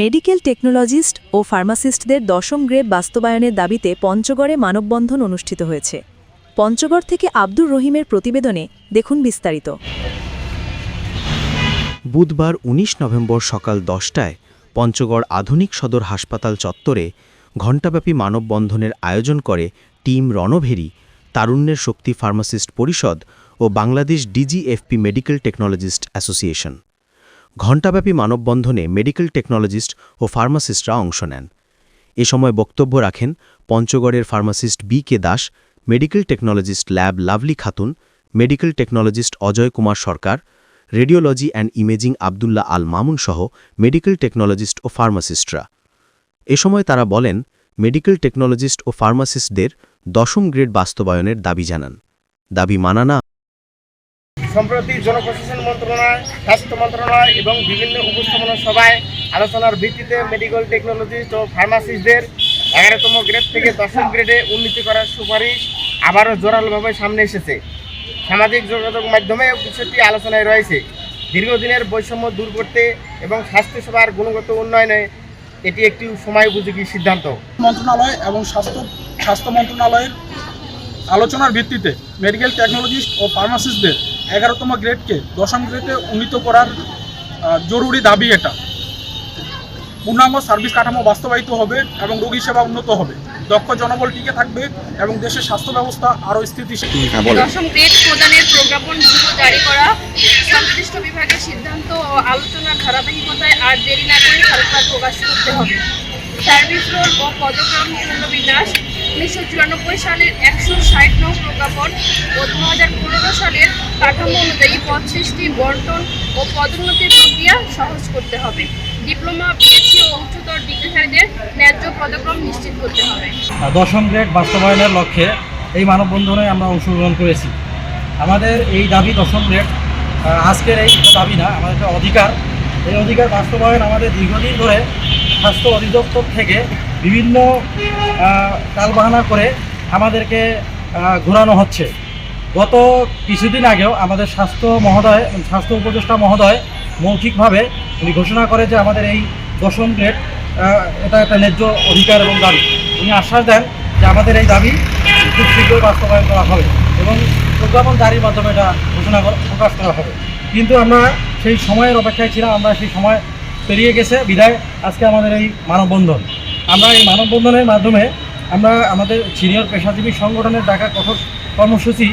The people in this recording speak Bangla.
মেডিকেল টেকনোলজিস্ট ও ফার্মাসিস্টদের দশম গ্রেড বাস্তবায়নের দাবিতে পঞ্চগড়ে মানববন্ধন অনুষ্ঠিত হয়েছে। পঞ্চগড় থেকে আব্দুর রহিমের প্রতিবেদনে দেখুন বিস্তারিত। বুধবার ১৯ নভেম্বর সকাল দশটায় পঞ্চগড় আধুনিক সদর হাসপাতাল চত্বরে ঘণ্টাব্যাপী মানববন্ধনের আয়োজন করে টিম রণভেরি, তারুণ্যের শক্তি ফার্মাসিস্ট পরিষদ ও Bangladesh DGFP medical technologist association. ঘণ্টাব্যাপী মানববন্ধনে মেডিকেল টেকনোলজিস্ট ও ফার্মাসিস্টরা অংশ নেন। এ সময় বক্তব্য রাখেন পঞ্চগড়ের pharmacist B K Das, medical technologist lab Lovely Khatun, medical technologist Ajay Kumar Sarkar, radiology and imaging Abdullah Al Mamun সহ মেডিকেল টেকনোলজিস্ট ও ফার্মাসিস্টরা। এ সময় তারা বলেন, মেডিকেল টেকনোলজিস্ট ও ফার্মাসিস্টদের দশম গ্রেড বাস্তবায়নের দাবি জানান। দাবি মানা না সম্প্রতি জনপ্রশাসন মন্ত্রণালয়, স্বাস্থ্য মন্ত্রণালয় এবং বিভিন্ন উপস্থাপনা সভায় আলোচনার ভিত্তিতে মেডিকেল টেকনোলজিস্ট ও ফার্মাসিস্টদের এগারোতম গ্রেড থেকে দশম গ্রেডে উন্নতি করার সুপারিশ আবারও জোরালোভাবে সামনে এসেছে। সামাজিক যোগাযোগ মাধ্যমে বিষয়টি আলোচনায় রয়েছে। দীর্ঘদিনের বৈষম্য দূর করতে এবং স্বাস্থ্যসেবার গুণগত উন্নয়নে এটি একটি সময় উপযোগী সিদ্ধান্ত। মন্ত্রণালয় এবং স্বাস্থ্য স্বাস্থ্য মন্ত্রণালয়ের আলোচনার ভিত্তিতে মেডিকেল টেকনোলজিস্ট ও ফার্মাসিস্টদের এগারোতম গ্রেডকে দশম গ্রেডে উন্নীত করার জরুরি দাবি এটা। পূর্ণাঙ্গ সার্ভিস কাঠামো বাস্তবায়িত হবে এবং রোগী সেবা উন্নত হবে। দক্ষ জনবল টিকে থাকবে এবং দেশের স্বাস্থ্য ব্যবস্থা আরও স্থিতিশীল। দশম গ্রেড প্রদানের প্রজ্ঞাপন দ্রুত জারি করা। সংশ্লিষ্ট বিভাগের সিদ্ধান্ত ও আলোচনার ধারাবাহিকতায় আর দেরি না করে সরকার প্রকাশ করতে হবে। সার্ভিস রোল ও পদক্রম পুনর্বিন্যাস উনিশশো চুরানব্বই সালের একশো ষাট নং প্রজ্ঞাপন ও দু হাজার পনেরো সালের কাঠামো অনুযায়ী পদ সৃষ্টি বন্টন ও পদোন্নতির প্রক্রিয়া সহজ করতে হবে। ডিপ্লোমা বিএসসি ও উচ্চতর ডিগ্রিধারীদের ন্যায্য পদক্রম নিশ্চিত করতে হবে। দশম গ্রেড বাস্তবায়নের লক্ষ্যে এই মানববন্ধনে আমরা অংশগ্রহণ করেছি। আমাদের এই দাবি দশম গ্রেড আজকের এই দাবি না আমাদের একটা অধিকার। এই অধিকার বাস্তবায়ন আমাদের দীর্ঘদিন ধরে স্বাস্থ্য অধিদপ্তর থেকে বিভিন্ন আহ, টালবাহানা করে আমাদেরকে ঘোরানো হচ্ছে। গত কিছুদিন আগেও আমাদের স্বাস্থ্য মহোদয়, স্বাস্থ্য উপদেষ্টা মহোদয় মৌখিকভাবে উনি ঘোষণা করে যে আমাদের এই দশম গ্রেড এটা একটা ন্যায্য অধিকার এবং দাবি। উনি আশ্বাস দেন যে আমাদের এই দাবি খুব শীঘ্রই বাস্তবায়ন করা হবে এবং প্রজ্ঞাপন জারির মাধ্যমে এটা ঘোষণা প্রকাশ করা হবে। কিন্তু আমরা সেই সময়ের অপেক্ষায় ছিলাম, আমরা সেই সময় পেরিয়ে গেছে, বিদায়। আজকে আমাদের এই মানববন্ধন। আমরা এই মানববন্ধনের মাধ্যমে আমরা আমাদের সিনিয়র পেশাজীবী সংগঠনের ডাকা কঠোর কর্মসূচি